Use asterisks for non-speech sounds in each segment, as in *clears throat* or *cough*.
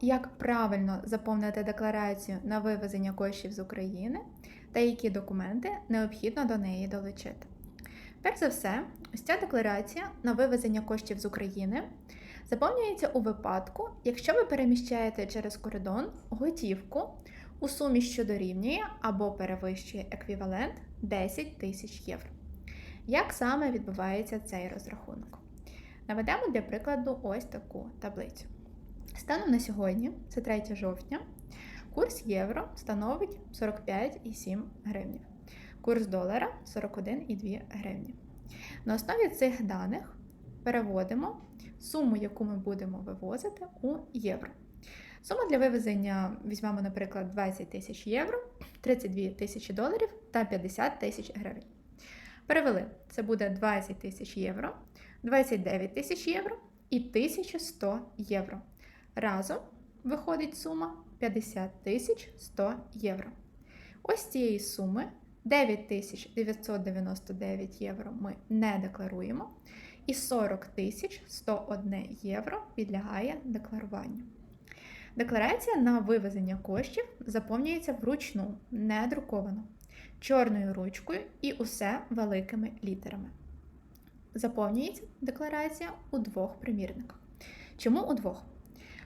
як правильно заповнити декларацію на вивезення коштів з України та які документи необхідно до неї долучити. Перш за все, ось ця декларація на вивезення коштів з України заповнюється у випадку, якщо ви переміщаєте через кордон готівку у сумі, що дорівнює або перевищує еквівалент 10 тисяч євро. Як саме відбувається цей розрахунок? Наведемо для прикладу ось таку таблицю. Станом на сьогодні, це 3 жовтня, курс євро становить 45,7 гривнів. Курс долара 41,2 гривні. На основі цих даних переводимо суму, яку ми будемо вивозити у євро. Сума для вивезення візьмемо, наприклад, 20 тисяч євро, 32 тисячі доларів та 50 тисяч гривень. Перевели, це буде 20 тисяч євро, 29 тисяч євро і 1100 євро. Разом виходить сума 50 тисяч 100 євро. Ось цієї суми 9999 євро ми не декларуємо, і 40 тисяч 101 євро підлягає декларуванню. Декларація на вивезення коштів заповнюється вручну, не друковано, чорною ручкою і усе великими літерами. Заповнюється декларація у двох примірниках. Чому у двох?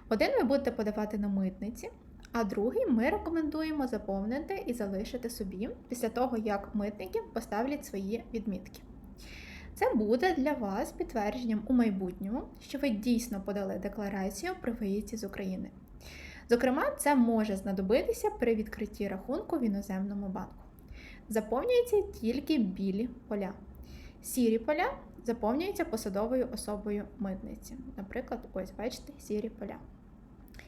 Один ви будете подавати на митниці, а другий ми рекомендуємо заповнити і залишити собі після того, як митники поставлять свої відмітки. Це буде для вас підтвердженням у майбутньому, що ви дійсно подали декларацію при виїзді з України. Зокрема, це може знадобитися при відкритті рахунку в іноземному банку. Заповнюються тільки білі поля. Сірі поля заповнюються посадовою особою митниці. Наприклад, ось бачите, сірі поля.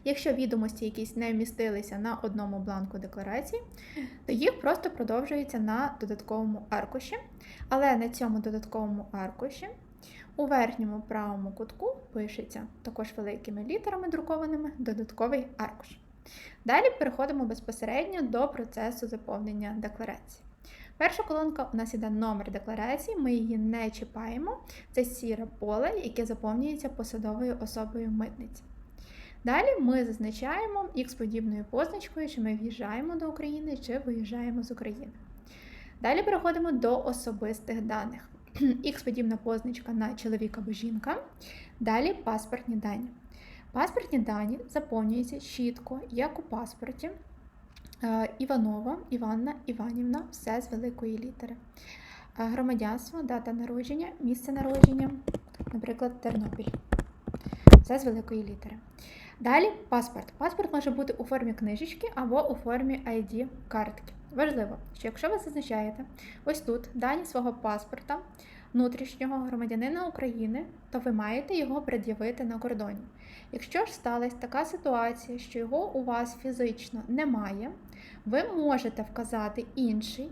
Якщо відомості якісь не вмістилися на одному бланку декларації, то їх просто продовжується на додатковому аркуші. Але на цьому додатковому аркуші у верхньому правому кутку пишеться також великими літерами друкованими додатковий аркуш. Далі переходимо безпосередньо до процесу заповнення декларації. Перша колонка у нас іде номер декларації, ми її не чіпаємо. Це сіре поле, яке заповнюється посадовою особою митниці. Далі ми зазначаємо X-подібною позначкою, чи ми в'їжджаємо до України, чи виїжджаємо з України. Далі переходимо до особистих даних. *clears throat* X-подібна позначка на чоловіка або жінка. Далі паспортні дані. Паспортні дані заповнюються чітко, як у паспорті. Е, Іванова, Іванна, Іванівна, все з великої літери. Е, Громадянство, дата народження, місце народження, наприклад, Тернопіль. Все з великої літери. Далі паспорт. Паспорт може бути у формі книжечки або у формі ID-картки. Важливо, що якщо ви зазначаєте ось тут дані свого паспорта внутрішнього громадянина України, то ви маєте його пред'явити на кордоні. Якщо ж сталася така ситуація, що його у вас фізично немає, ви можете вказати інший,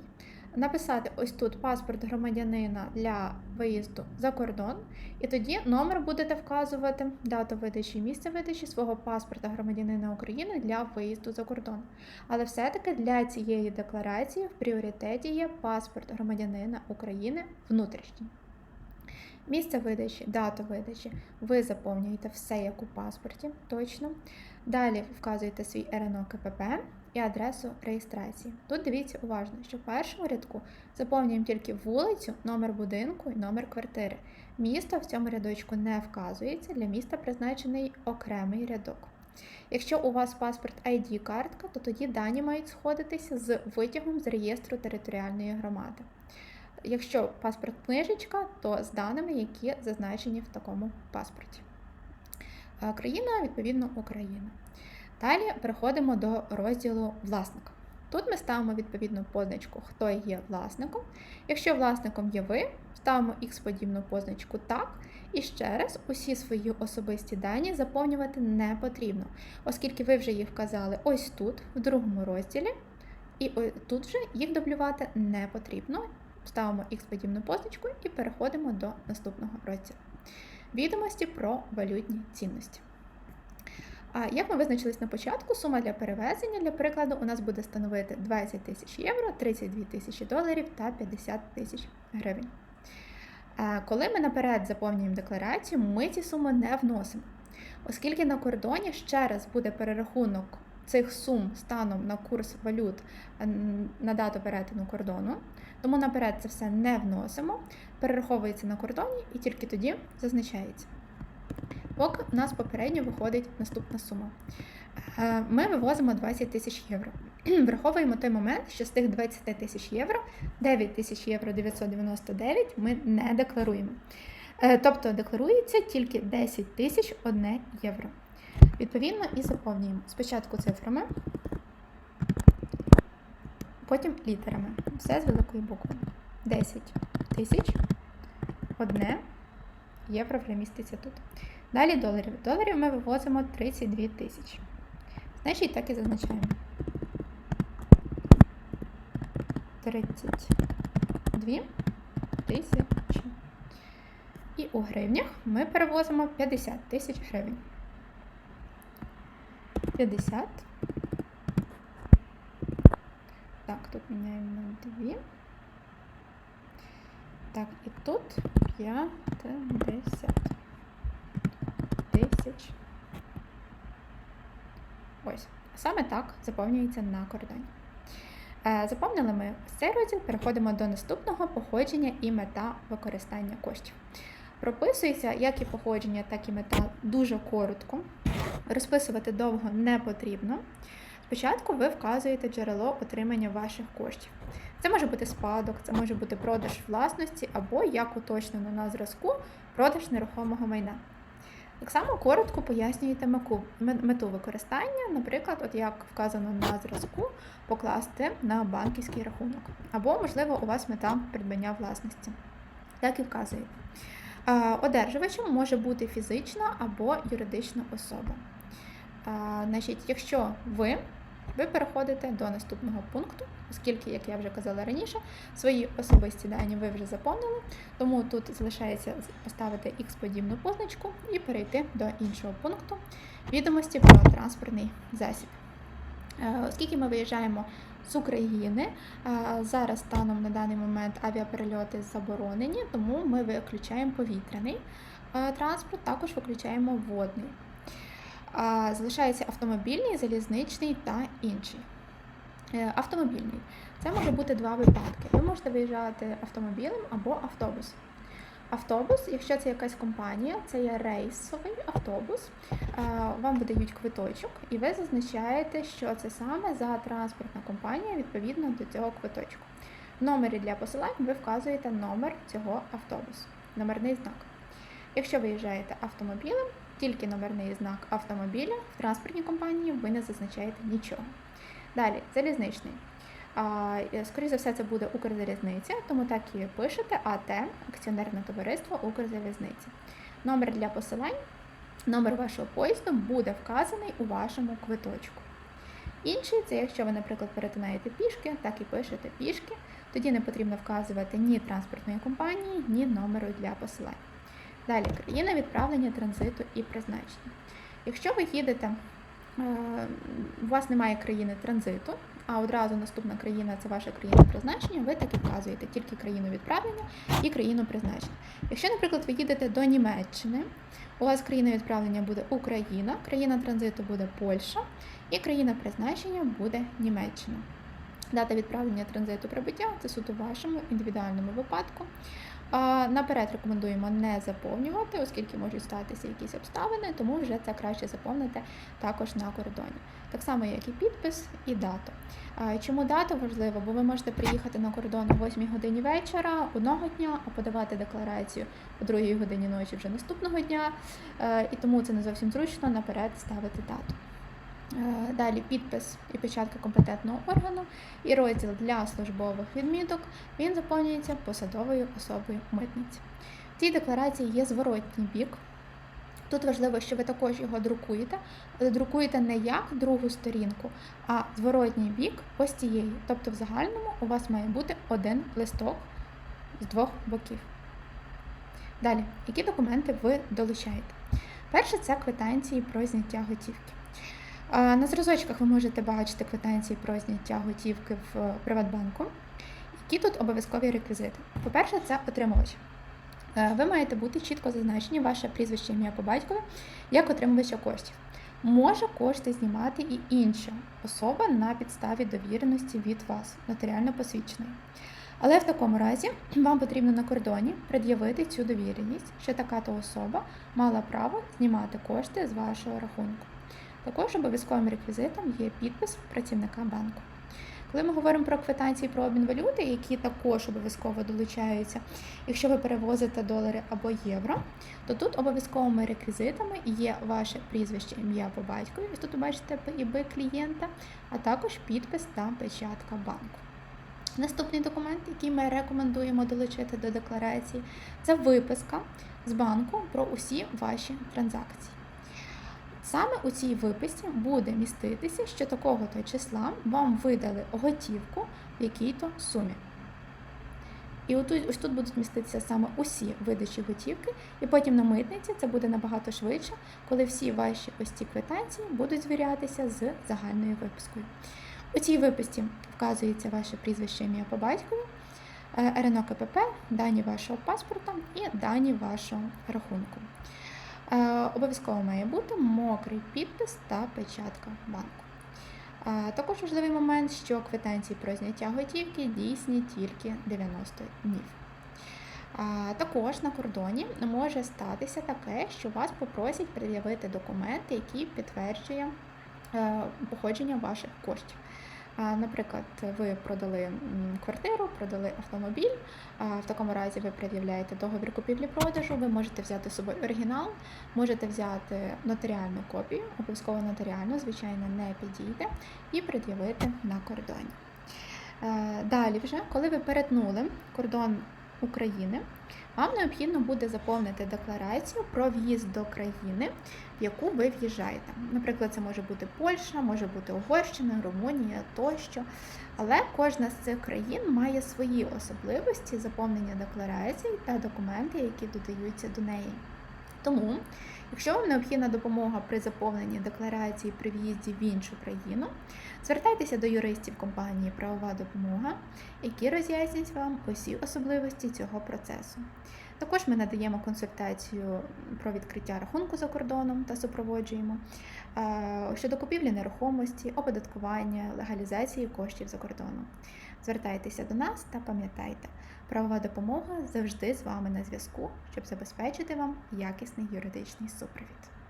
написати ось тут паспорт громадянина для виїзду за кордон, і тоді номер будете вказувати дату видачі місце видачі свого паспорта громадянина України для виїзду за кордон. Але все-таки для цієї декларації в пріоритеті є паспорт громадянина України внутрішній. Місце видачі, дату видачі ви заповнюєте все як у паспорті, точно. Далі вказуєте свій РНО КПП і адресу реєстрації. Тут дивіться уважно, що в першому рядку заповнюємо тільки вулицю, номер будинку і номер квартири. Місто в цьому рядочку не вказується, для міста призначений окремий рядок. Якщо у вас паспорт ID-картка, то тоді дані мають сходитися з витягом з реєстру територіальної громади. Якщо паспорт книжечка, то з даними, які зазначені в такому паспорті. Е, Країна, відповідно, Україна. Далі переходимо до розділу власника. Тут ми ставимо відповідну позначку, хто є власником. Якщо власником є ви, ставимо X-подібну позначку так. І ще раз, усі свої особисті дані заповнювати не потрібно, оскільки ви вже їх вказали ось тут, в другому розділі, і тут вже їх дублювати не потрібно. Ставимо X-подібну позначку і переходимо до наступного розділу. Відомості про валютні цінності. А як ми визначились на початку, сума для перевезення, для прикладу, у нас буде становити 20 тисяч євро, 32 тисячі доларів та 50 тисяч гривень. Коли ми наперед заповнюємо декларацію, ми ці суми не вносимо. Оскільки на кордоні ще раз буде перерахунок цих сум станом на курс валют на дату перетину кордону, тому наперед це все не вносимо, перераховується на кордоні і тільки тоді зазначається. Поки у нас попередньо виходить наступна сума. Е, Ми вивозимо 20 тисяч євро. *clears throat* Враховуємо той момент, що з тих 20 тисяч євро 9 тисяч євро 999 ми не декларуємо. Е, Тобто декларується тільки 10 тисяч 1 євро. Відповідно, і заповнюємо спочатку цифрами, потім літерами. Все з великої букви. 10 тисяч 1 євро вже міститься тут. Далі доларів. Доларів ми вивозимо 32 тисячі. Значить, так і зазначаємо. 32 тисячі. І у гривнях ми перевозимо 50 тисяч гривень. 50. Так, тут міняємо на 2. Так, і тут 50 тисяч. Ось. Саме так заповнюється на кордоні. Е, Заповнили ми цей розділ, переходимо до наступного походження і мета використання коштів. Прописується як і походження, так і мета дуже коротко. Розписувати довго не потрібно. Спочатку ви вказуєте джерело отримання ваших коштів. Це може бути спадок, це може бути продаж власності або, як уточнено на зразку, продаж нерухомого майна. Так само коротко пояснюєте мету використання, наприклад, от як вказано на зразку, покласти на банківський рахунок. Або, можливо, у вас мета придбання власності. Так і вказуєте. Одержувачем може бути фізична або юридична особа. Значить, якщо ви, ви переходите до наступного пункту, оскільки, як я вже казала раніше, свої особисті дані ви вже заповнили, тому тут залишається поставити X-подібну позначку і перейти до іншого пункту відомості про транспортний засіб. Е, Оскільки ми виїжджаємо з України, е, зараз станом на даний момент авіаперельоти заборонені, тому ми виключаємо повітряний е, транспорт, також виключаємо водний. Залишається автомобільний, залізничний та інший. Е, Автомобільний. Це може бути два випадки. Ви можете виїжджати автомобілем або автобус. Автобус, якщо це якась компанія, це є рейсовий автобус. Е, Вам видають квиточок, і ви зазначаєте, що це саме за транспортна компанія відповідно до цього квиточку. В номері для посилань ви вказуєте номер цього автобусу, номерний знак. Якщо виїжджаєте автомобілем, тільки номерний знак автомобіля в транспортній компанії ви не зазначаєте нічого. Далі, залізничний. Е, Скоріше за все, це буде Укрзалізниця, тому так і пишете АТ, акціонерне товариство Укрзалізниці. Номер для посилань, номер вашого поїзду буде вказаний у вашому квиточку. Інший це якщо ви, наприклад, перетинаєте пішки, так і пишете пішки, тоді не потрібно вказувати ні транспортної компанії, ні номеру для посилань. Далі країна відправлення транзиту і призначення. Якщо ви їдете, е, у вас немає країни транзиту, а одразу наступна країна це ваша країна призначення, ви так і вказуєте тільки країну відправлення і країну призначення. Якщо, наприклад, ви їдете до Німеччини, у вас країна відправлення буде Україна, країна транзиту буде Польща, і країна призначення буде Німеччина. Дата відправлення транзиту прибуття це суто в вашому індивідуальному випадку. Наперед рекомендуємо не заповнювати, оскільки можуть статися якісь обставини, тому вже це краще заповнити також на кордоні. Так само, як і підпис і дату. Чому дата важлива? Бо ви можете приїхати на кордон о 8 годині вечора одного дня, а подавати декларацію о 2 годині ночі вже наступного дня, і тому це не зовсім зручно наперед ставити дату. Е, Далі підпис і печатка компетентного органу і розділ для службових відміток він заповнюється посадовою особою митниці. В цій декларації є зворотній бік. Тут важливо, що ви також його друкуєте, але друкуєте не як другу сторінку, а зворотній бік ось цієї. Тобто, в загальному у вас має бути один листок з двох боків. Далі, які документи ви долучаєте? Перше це квитанції про зняття готівки. На зразочках ви можете бачити квитанції про зняття готівки в Приватбанку. Які тут обов'язкові реквізити? По-перше, це отримувач. Е, Ви маєте бути чітко зазначені ваше прізвище ім'я по батькові як отримувача коштів. Може кошти знімати і інша особа на підставі довіреності від вас, нотаріально посвідченої. Але в такому разі вам потрібно на кордоні пред'явити цю довіреність, що така то особа мала право знімати кошти з вашого рахунку. Також обов'язковим реквізитом є підпис працівника банку. Коли ми говоримо про квитанції про обмін валюти, які також обов'язково долучаються, якщо ви перевозите долари або євро, то тут обов'язковими реквізитами є ваше прізвище, ім'я по батькові, тут ви бачите ІБ клієнта, а також підпис та печатка банку. Наступний документ, який ми рекомендуємо долучити до декларації, це виписка з банку про усі ваші транзакції. Саме у цій виписці буде міститися, що такого то числа вам видали готівку в якій-то сумі. І отут, ось тут будуть міститися саме усі видачі готівки, і потім на митниці це буде набагато швидше, коли всі ваші ось ці квитанції будуть звірятися з загальною випискою. У цій виписці вказується ваше прізвище ім'я по батькові, е, РНО КПП, дані вашого паспорта і дані вашого рахунку. Е, Обов'язково має бути мокрий підпис та печатка банку. Е, Також важливий момент, що квитанції про зняття готівки дійсні тільки 90 днів. Е, Також на кордоні може статися таке, що вас попросять пред'явити документи, які підтверджує походження ваших коштів. Наприклад, ви продали квартиру, продали автомобіль. В такому разі ви пред'являєте договір купівлі-продажу. Ви можете взяти з собою оригінал, можете взяти нотаріальну копію, обов'язково нотаріальну, звичайно, не підійде, і пред'явити на кордоні. Е, Далі, вже, коли ви перетнули кордон України, вам необхідно буде заповнити декларацію про в'їзд до країни, в яку ви в'їжджаєте. Наприклад, це може бути Польща, може бути Угорщина, Румунія тощо. Але кожна з цих країн має свої особливості заповнення декларацій та документи, які додаються до неї. Тому, якщо вам необхідна допомога при заповненні декларації при в'їзді в іншу країну, звертайтеся до юристів компанії Правова допомога, які роз'яснять вам усі особливості цього процесу. Також ми надаємо консультацію про відкриття рахунку за кордоном та супроводжуємо щодо купівлі нерухомості, оподаткування, легалізації коштів за кордоном. Звертайтеся до нас та пам'ятайте, правова допомога завжди з вами на зв'язку, щоб забезпечити вам якісний юридичний супровід.